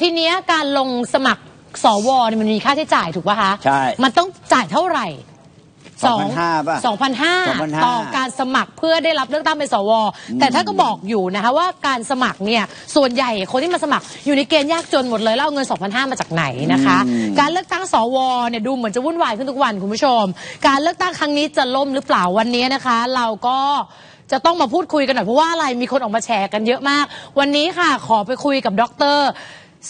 ทีเนี้ยการลงสมัครสวเนี่ยมันมีค่าใช้จ่ายถูกป่ะคะใช่มันต้องจ่ายเท่าไหร่2,500ป่ะสองพันห้า2,500 ต่อการสมัครเพื่อได้รับเลือกตั้งเป็นสว แต่ถ้านก็บอกอยู่นะคะว่าการสมัครเนี่ยส่วนใหญ่คนที่มาสมัครอยู่ในเกณฑ์ยากจนหมดเลยแล้วเอาเงิน 2,500 มาจากไหนนะคะ อืม การเลือกตั้งสวเนี่ยดูเหมือนจะวุ่นวายขึ้นทุกวันคุณผู้ชม การเลือกตั้งครั้งนี้จะล่มหรือเปล่าวันนี้นะคะ เราก็จะต้องมาพูดคุยกันหน่อยเพราะว่าอะไรมีคนออกมาแชร์กันเยอะมาก วันนี้ค่ะขอไปคุยกับดร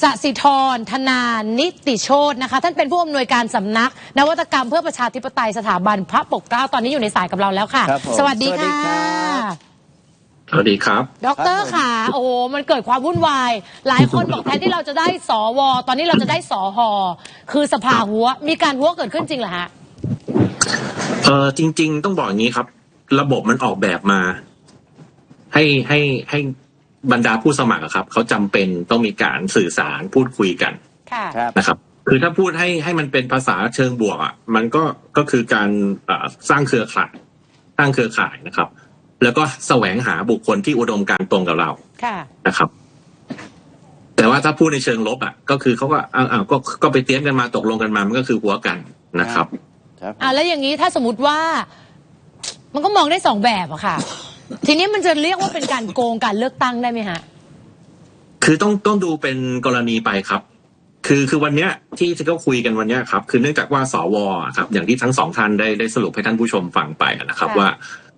สสิธร ธนา นิติโชตนะคะ ท่านเป็นผู้อำนวยการสำนัก นวัตกรรมเพื่อประชาธิปไตยสถาบันพระปกเกล้าตอนนี้อยู่ในสายกับเราแล้วค่ะ ครับผมสวัสดีสวัสดีค่ะ ครับ สวัสดีครับ ดอกเตอรครับผมค่ะ โอ้โหมันเกิดความวุ่นวาย หลายคนบอกแทนที่เราจะได้สว ตอนนี้เราจะได้สอหอคือสภาหัว มีการหัวเกิดขึ้นจริงเหรอฮะ เออจริง ๆ ต้องบอกอย่างนี้ครับ ระบบมันออกแบบมา ให้ให้ให้ บรรดาผู้สมัครอะครับเขาจำเป็นต้องมีการสื่อสารพูดคุยกันค่ะครับนะครับ คือถ้าพูดให้ให้มันเป็นภาษาเชิงบวกอะมันก็ก็คือการเอ่อสร้างเครือข่ายสร้างเครือข่ายนะครับ แล้วก็แสวงหาบุคคลที่อุดมการณ์ตรงกับเราค่ะนะครับ แต่ว่าถ้าพูดในเชิงลบอะ ก็คือเขาก็อ้าวอ้าวก็ก็ไปเตรียมกันมาตกลงกันมามันก็คือหัวกันนะครับครับอะแล้วอย่างนี้ถ้าสมมติว่า มันก็มองได้สองแบบอะค่ะ ทีนี้มันจะเรียกว่าเป็นการโกงการเลือกตั้งได้ไหมฮะ คือต้องต้องดูเป็นกรณีไปครับ คือคือวันเนี้ยที่ที่เขาคุยกันวันเนี้ยครับ คือเนื่องจากว่าสวอะครับ อย่างที่ทั้งสองท่านได้ได้สรุปให้ท่านผู้ชมฟังไปนะครับค่ะว่า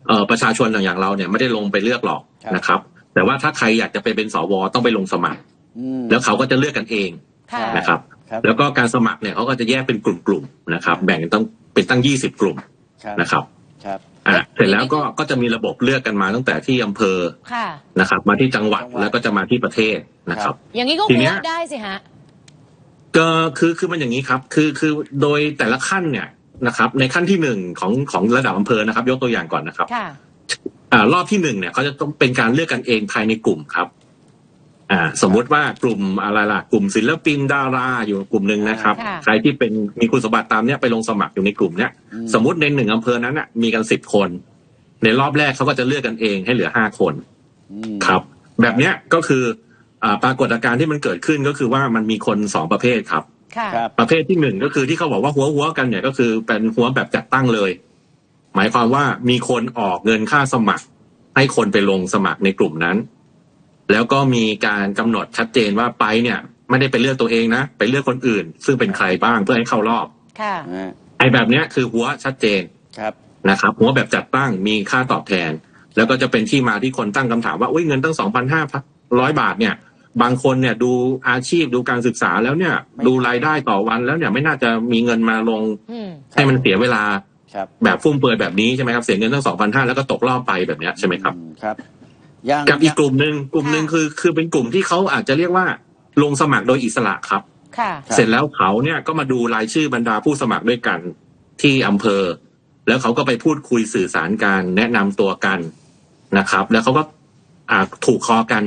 เออประชาชนอย่างเราเนี่ยไม่ได้ลงไปเลือกหรอกครับนะครับ แต่ว่าถ้าใครอยากจะไปเป็นสวต้องไปลงสมัครอืมแล้วเขาก็จะเลือกกันเองค่ะนะครับครับ แล้วก็การสมัครเนี่ยเขาก็จะแยกเป็นกลุ่มๆนะครับ แบ่งกันต้องเป็นตั้งยี่สิบกลุ่มครับนะครับครับ อะเสร็จแล้วก็ก็จะมีระบบเลือกกันมาตั้งแต่ที่อำเภอค่ะ นะครับ มาที่จังหวัดจังหวัดแล้วก็จะมาที่ประเทศนะครับ อย่างนี้ก็ทีหัเนี้วยได้สิฮะ ก็คือคือมันอย่างนี้ครับ คือคือโดยแต่ละขั้นเนี่ยนะครับ ในขั้นที่หนึ่งของของระดับอำเภอนะครับ ยกตัวอย่างก่อนนะครับค่ะ อ่ารอบที่หนึ่งเนี่ยเขาจะต้องเป็นการเลือกกันเองภายในกลุ่มครับ อ่าสมมุติว่ากลุ่มอะไรล่ะกลุ่มศิลปินดาราอยู่กลุ่มหนึ่งนะครับค่ะใครที่เป็นมีคุณสมบัติตามเนี้ยไปลงสมัครอยู่ในกลุ่มเนี้ยอืมสมมติในหนึ่งอำเภอนั้นน่ะมีกันสิบคน ในรอบแรกเขาก็จะเลือกกันเองให้เหลือห้าคนอืมครับ แบบเนี้ยก็คืออ่าปรากฏการณ์ที่มันเกิดขึ้นก็คือว่ามันมีคนสองประเภทครับค่ะครับประเภทที่หนึ่งก็คือที่เขาบอกว่าหัวหัวกันเนี่ยก็คือเป็นหัวแบบจัดตั้งเลย หมายความว่ามีคนออกเงินค่าสมัคร ให้คนไปลงสมัครในกลุ่มนั้น แล้วก็มีการกำหนดชัดเจนว่าไปเนี่ยไม่ได้ไปเลือกตัวเองนะ ไปเลือกคนอื่น ซึ่งเป็นใครบ้างเพื่อให้เข้ารอบค่ะอ่าไอ้แบบเนี้ยคือหัวชัดเจนครับนะครับ หัวแบบจัดตั้งมีค่าตอบแทน แล้วก็จะเป็นที่มาที่คนตั้งคำถามว่าอุ้ยเงินตั้งสองพันห้าร้อยบาทเนี่ย บางคนเนี่ยดูอาชีพดูการศึกษาแล้วเนี่ยไม่ดูรายได้ต่อวันแล้วเนี่ยไม่น่าจะมีเงินมาลงอืมให้มันเสียเวลาครับแบบฟุ่มเฟือยแบบนี้ใช่ไหมครับเสียเงินตั้งสองพันห้าแล้วก็ตกรอบไปแบบเนี้ยใช่ไหมครับอืมครับอ ย่างกับอีกกลุ่มหนึ่งกลุ่มหนึ่งคือ คือเป็นกลุ่มที่เขาอาจจะเรียกว่า ลงสมัครโดยอิสระครับ ค่ะ เสร็จแล้วเขาเนี่ยก็มาดูรายชื่อบรรดาผู้สมัครด้วยกันที่อำเภอ แล้วเขาก็ไปพูดคุยสื่อสารกันแนะนำตัวกันนะครับ แล้วเขาก็อ่าถูกคอกัน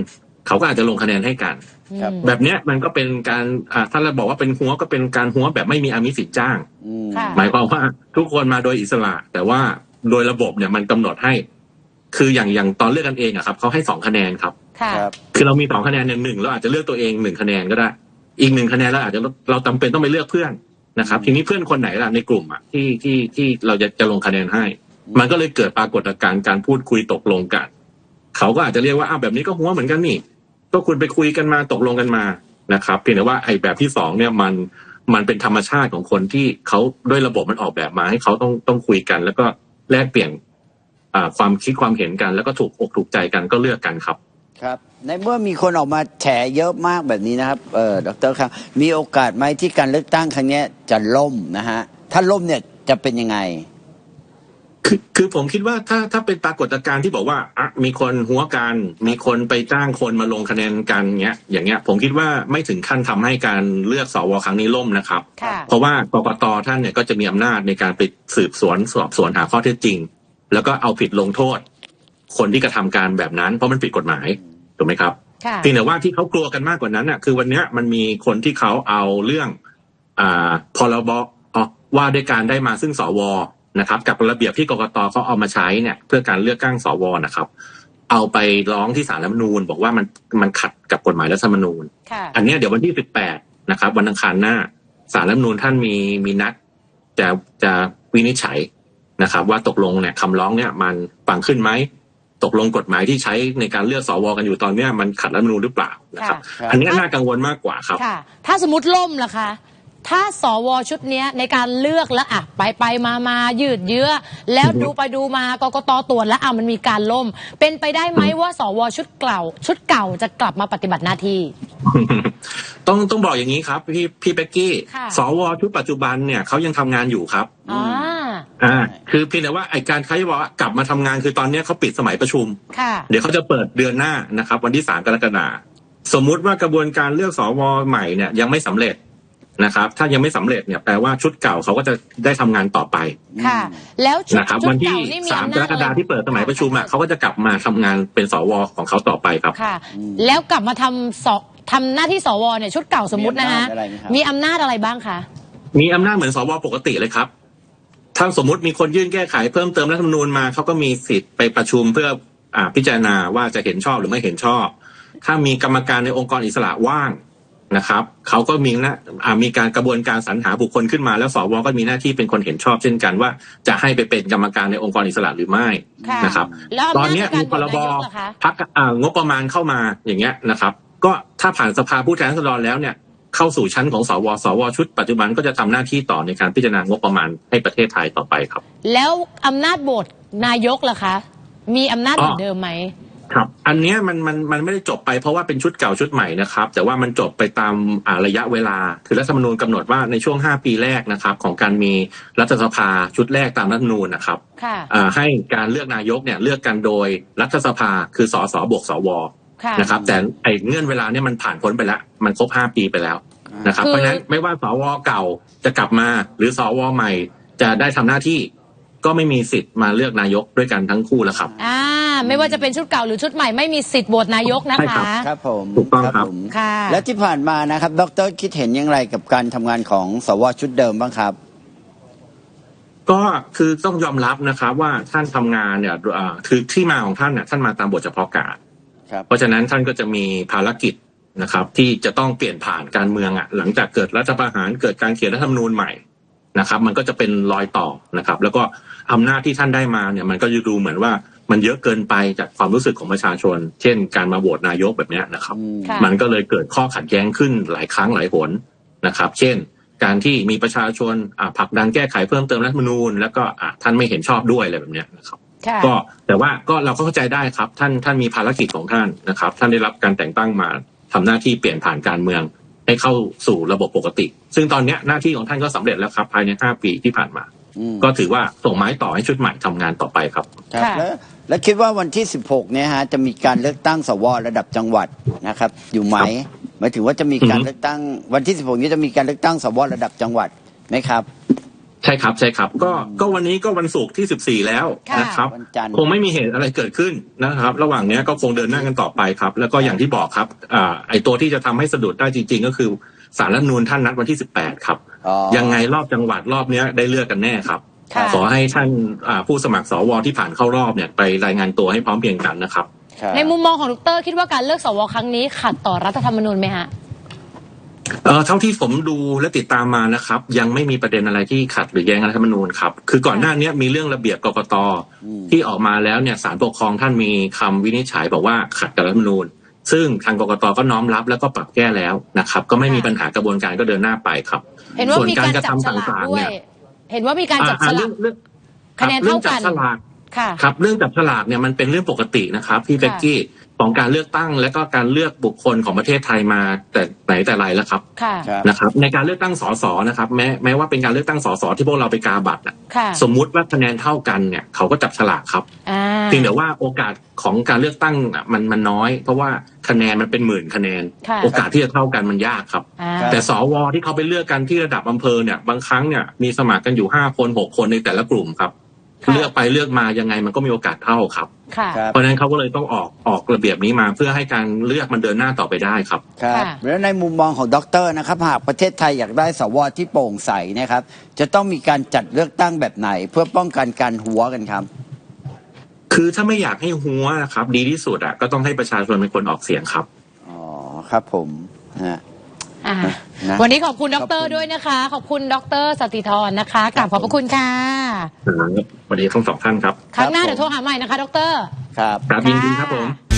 เขาก็อาจจะลงคะแนนให้กัน ครับอืมแบบเนี้ยมันก็เป็นการอ่าถ้าเราบอกว่าเป็นหัวก็เป็นการหัวแบบไม่มีอามิสิทธิ์จ้าง อืม ค่ะ หมายความว่าทุกคนมาโดยอิสระ แต่ว่าโดยระบบเนี่ยมันกำหนดให้ คืออย่างอย่างตอนเลือกกันเองอะครับเขาให้สองคะแนนครับ ค่ะ ครับ คือเรามีสองคะแนนอย่างหนึ่งเราอาจจะเลือกตัวเองหนึ่งคะแนนก็ได้ อีกหนึ่งคะแนนเราอาจจะเราจำเป็นต้องไปเลือกเพื่อนนะครับ ทีนี้เพื่อนคนไหนล่ะในกลุ่มอะที่ที่ที่เราจะจะลงคะแนนให้ มันก็เลยเกิดปรากฏการณ์การพูดคุยตกลงกัน เขาก็อาจจะเรียกว่าอ้าวแบบนี้ก็หัวเหมือนกันนี่ ก็คุณไปคุยกันมาตกลงกันมานะครับ เพียงแต่ว่าไอ้แบบที่สองเนี่ยมันมันเป็นธรรมชาติของคนที่เขาด้วยระบบมันออกแบบมาให้เขาต้องต้องคุยกัน แล้วก็แลกเปลี่ยนอ่า ความคิดความเห็นกัน แล้วก็ถูกอกถูกใจกันก็เลือกกันครับ ครับ ในเมื่อมีคนออกมาแฉเยอะมากแบบนี้นะครับเออดรครับ มีโอกาสไหมที่การเลือกตั้งครั้งเนี้ยจะล่มนะฮะถ้าล่มเนี่ยจะเป็นยังไงคือคือผมคิดว่าถ้าถ้าเป็นปรากฏการณ์ที่บอกว่าอะมีคนหัวกัน มีคนไปจ้างคนมาลงคะแนนกันเงี้ยอย่างเงี้ย ผมคิดว่าไม่ถึงขั้นทำให้การเลือกสวครั้งนี้ล่มนะครับค่ะเพราะว่ากกตท่านเนี่ยก็จะมีอำนาจในการไปสืบสวนสอบสวนหาข้อเท็จจริง แล้วก็เอาผิดลงโทษ คนที่กระทำการแบบนั้น เพราะมันผิดกฎหมายถูกไหมครับค่ะเพียงแต่ว่าที่เขากลัวกันมากกว่านั้นน่ะ คือวันเนี้ยมันมีคนที่เขาเอาเรื่องอ่าพรบอ๋อว่าด้วยการได้มาซึ่งสวนะครับ กับระเบียบที่กกตเขาเอามาใช้เนี่ย เพื่อการเลือกตั้งสวนะครับ เอาไปร้องที่ศาลรัฐธรรมนูญ บอกว่ามันมันขัดกับกฎหมายรัฐธรรมนูญค่ะอันเนี้ยเดี๋ยววันที่18นะครับ วันอังคารหน้าศาลรัฐธรรมนูญท่านมีมีนัดจะจะวินิจฉัย นะครับ ว่าตกลงเนี่ยคำร้องเนี่ยมันฟังขึ้นไหมตกลงกฎหมายที่ใช้ในการเลือกสวกันอยู่ตอนเนี้ยมันขัดรัฐธรรมนูญหรือเปล่านะครับค่ะอันเนี้ยน่ากังวลมากกว่าครับค่ะถ้าสมมติล่มล่ะคะ ถ้าสวชุดเนี้ยในการเลือกแล้วอะไปไปมามายืดเยื้อ แล้วอือฮึดูไปดูมากกตตรวจแล้วอะมันมีการล่ม เป็นไปได้ไหมว่า สวชุดเก่า ชุดเก่าจะกลับมาปฏิบัติหน้าที่ต้องต้องบอกอย่างนี้ครับ พี่พี่เป็กกี้ค่ะสวชุดปัจจุบันเนี่ยเขายังทำงานอยู่ครับอ่าอ่า คือเพียงแต่ว่าไอการเขาจะบอกว่ากลับมาทำงานคือตอนเนี้ยเขาปิดสมัยประชุมค่ะเดี๋ยวเขาจะเปิดเดือนหน้านะครับ วันที่สามกรกฎาคมสมมุติว่ากระบวนการเลือกสวใหม่เนี่ยยังไม่สำเร็จนะครับ ถ้ายังไม่สำเร็จเนี่ยแปลว่าชุดเก่าเขาก็จะได้ทำงานต่อไปค่ะ แล้วชุดนะครับชุดวันที่เก่านี่มีสามอำกนารจกฎาคมที่เปิดสมัยประชุมอะเขาก็จะกลับมาทำงานเป็นสวของเขาต่อไปครับค่ะ แล้วกลับมาทำสทำหน้าที่สวเนี่ยชุดเก่าสมมตินะฮะมีอำนาจอะไรไหมครับมีอำนาจอะไรบ้างคะมีอำนาจเหมือนสวปกติเลยครับ ถ้าสมมติมีคนยื่นแก้ไขเพิ่มเติมรัฐธรรมนูญมาเขาก็มีสิทธิ์ไปประชุมเพื่ออ่าพิจารณาว่าจะเห็นชอบหรือไม่เห็นชอบ ถ้ามีกรรมการในองค์กรอิสระว่างนะครับเขาก็มีหน้าอ่ามีการกระบวนการสรรหาบุคคลขึ้นมา แล้วสวก็มีหน้าที่เป็นคนเห็นชอบเช่นกันว่า จะให้ไปเป็นกรรมการในองค์กรอิสระหรือไม่ค่ะนะครับแล้วตออำนนาจเนี้ยในการมีพรบโหวตนายกล่ะคะพักอ่างบประมาณเข้ามาอย่างเงี้ยนะครับ ก็ถ้าผ่านสภาผู้แทนราษฎรแล้วเนี่ย เข้าสู่ชั้นของสวสวชุดปัจจุบันก็จะทำหน้าที่ต่อในการพิจารณางบประมาณให้ประเทศไทยต่อไปครับ แล้วอำนาจโหวตนายกล่ะคะ มีอำนาจเหมือนเดิมไหมครับ อันเนี้ยมันมันมันไม่ได้จบไปเพราะว่าเป็นชุดเก่าชุดใหม่นะครับ แต่ว่ามันจบไปตามอ่าระยะเวลา คือรัฐธรรมนูญกำหนดว่าในช่วง 5 ปีแรกนะครับ ของการมีรัฐสภาชุดแรกตามรัฐธรรมนูญนะครับค่ะอ่าให้การเลือกนายกเนี่ยเลือกกันโดยรัฐสภาคือสสบวกสวค่ะ นะครับ แต่ไอ้เงื่อนเวลาเนี่ยมันผ่านพ้นไปแล้ว มันครบห้าปีไปแล้วนะครับคือเพราะฉะนั้นไม่ว่าสวเก่าจะกลับมา หรือสวใหม่ จะได้ทำหน้าที่ก็ไม่มีสิทธิ์มาเลือกนายกด้วยกันทั้งคู่แล้วครับ อ่า ไม่ว่าจะเป็นชุดเก่าหรือชุดใหม่ไม่มีสิทธิ์โหวตนายกนะใช่ครัคะบครับผม ถูกต้องครับผมค่ะ และที่ผ่านมานะครับ ดรคิดเห็นอย่างไรกับการทำงานของสวชุดเดิมบ้างครับ ก็คือต้องยอมรับนะครับว่าท่านทำงานเนี่ยอ่าคือที่มาของท่านเนี่ยท่านมาตามบทเฉพาะการครับ เพราะฉะนั้นท่านก็จะมีภารกิจนะครับ ที่จะต้องเปลี่ยนผ่านการเมืองอะหลังจากเกิดรัฐประหารเกิดการเขียนรัฐธรรมนูญใหม่นะครับ มันก็จะเป็นรอยต่อนะครับ แล้วก็อำนาจที่ท่านได้มาเนี่ยมันก็จะดูเหมือนว่ามันเยอะเกินไปจากความรู้สึกของประชาชน เช่น การมาโหวตนายกแบบเนี้ยนะครับอืมค่ะมันก็เลยเกิดข้อขัดแย้งขึ้นหลายครั้งหลายหนนะครับ เช่น การที่มีประชาชนอ่าผลักดันแก้ไขเพิ่มเติมรัฐธรรมนูญ แล้วก็อ่าท่านไม่เห็นชอบด้วยอะไรแบบเนี้ยนะครับค่ะ ก็แต่ว่าก็เราก็เข้าใจได้ครับ ท่านท่านมีภารกิจของท่านนะครับ ท่านได้รับการแต่งตั้งมาทำหน้าที่เปลี่ยนผ่านการเมือง ให้เข้าสู่ระบบปกติ ซึ่งตอนเนี้ยหน้าที่ของท่านก็สำเร็จแล้วครับ ภายในห้าปีที่ผ่านมาอืมก็ถือว่าส่งไม้ต่อให้ชุดใหม่ทำงานต่อไปครับครับค่ะแล้วแล้วคิดว่าวันที่ 16 เนี่ยฮะจะมีการเลือกตั้งสวระดับจังหวัดนะครับ อยู่ไหมหมายถึงว่าจะมีการอือฮึเลือกตั้งวันที่ 16 นี้จะมีการเลือกตั้งสวระดับจังหวัดไหมครับใช่ครับใช่ครับ ก็ก็วันนี้ก็วันศุกร์ที่สิบสี่แล้วค่ะนะครับวันจันทร์คงไม่มีเหตุอะไรเกิดขึ้นนะครับ ระหว่างเนี้ยก็คงเดินหน้ากันต่อไปครับ แล้วก็อย่างที่บอกครับอ่าไอตัวที่จะทำให้สะดุดได้จริง ๆ ก็คือสารรัฐธรรมนูญท่านนัดวันที่สิบแปดครับอ๋อยังไงรอบจังหวัดรอบเนี้ยได้เลือกกันแน่ครับค่ะขอให้ท่านอ่าผู้สมัครสวที่ผ่านเข้ารอบเนี่ยไปรายงานตัวให้พร้อมเพรียงกันนะครับครับ ในมุมมองของดรคิดว่าการเลือกสวครั้งนี้ขัดต่อรัฐธรรมนูญไหมฮะ เอ่อเท่าที่ผมดูและติดตามมานะครับ ยังไม่มีประเด็นอะไรที่ขัดหรือแย้งรัฐธรรมนูญครับ คือก่อนหน้านี้มีเรื่องระเบียบกกตอืมที่ออกมาแล้วเนี่ยศาลปกครองท่านมีคำวินิจฉัยบอกว่าขัดกับรัฐธรรมนูญ ซึ่งทางกกตก็น้อมรับแล้วก็ปรับแก้แล้วนะครับ ก็ไม่มีปัญหากระบวนการก็เดินหน้าไปครับ เห็นว่าส่วนมีการการกระจับทำฉลากต่างๆด้วยเนี่ยเห็นว่ามีการจับฉอ่าลาเรื่อกงเรื่องคะแนนเรื่เท่าจักับนฉลากค่ะครับเรื่องจับฉลากเนี่ยมันเป็นเรื่องปกตินะครับพี่เบกกี้ ของการเลือกตั้งและก็การเลือกบุคคลของประเทศไทยมาแต่ไหนแต่ไรแล้วครับค่ะครับนะครับ ในการเลือกตั้งสสนะครับ แม้แม้ว่าเป็นการเลือกตั้งสสที่พวกเราไปกาบัตรน่ะค่ะ สมมุติว่าคะแนนเท่ากันเนี่ยเขาก็จับฉลากครับอ่าเพียงแต่ว่าโอกาสของการเลือกตั้งน่ะมันมันน้อย เพราะว่าคะแนนมันเป็นหมื่นคะแนน ค่ะโอกาสที่จะเท่ากันมันยากครับ อ่าครับแต่สวที่เขาไปเลือกกันที่ระดับอำเภอเนี่ยบางครั้งเนี่ยมีสมัครกันอยู่ห้าคนหกคนในแต่ละกลุ่มครับค่ะ เลือกไปเลือกมายังไงมันก็มีโอกาสเท่าครับเพราะนั้นเขาก็เลยต้องออกออกระเบียบนี้มาเพื่อให้การเลือกมันเดินหน้าต่อไปได้ครับ ครับค่ะ แล้วในมุมมองของด็อกเตอร์นะครับ หากประเทศไทยอยากได้สวที่โปร่งใสนะครับ จะต้องมีการจัดเลือกตั้งแบบไหน เพื่อป้องกันการหัวกันครับ คือถ้าไม่อยากให้หัวครับ ดีที่สุดอะก็ต้องให้ประชาชนเป็นคนออกเสียงครับ อ๋อครับผมฮะนะวันนี้ขอบคุณดอกเตอรขด้วยนะคะ ขอบคุณดอกเตอรสติธรนะคะกราบขอบพระคุณค่ะ วันนี้ทั้งสองท่านครับ ครั้งหน้าเดี๋ยวโทรหาใหม่นะคะ ดร ครับ ครับยินดีครับผม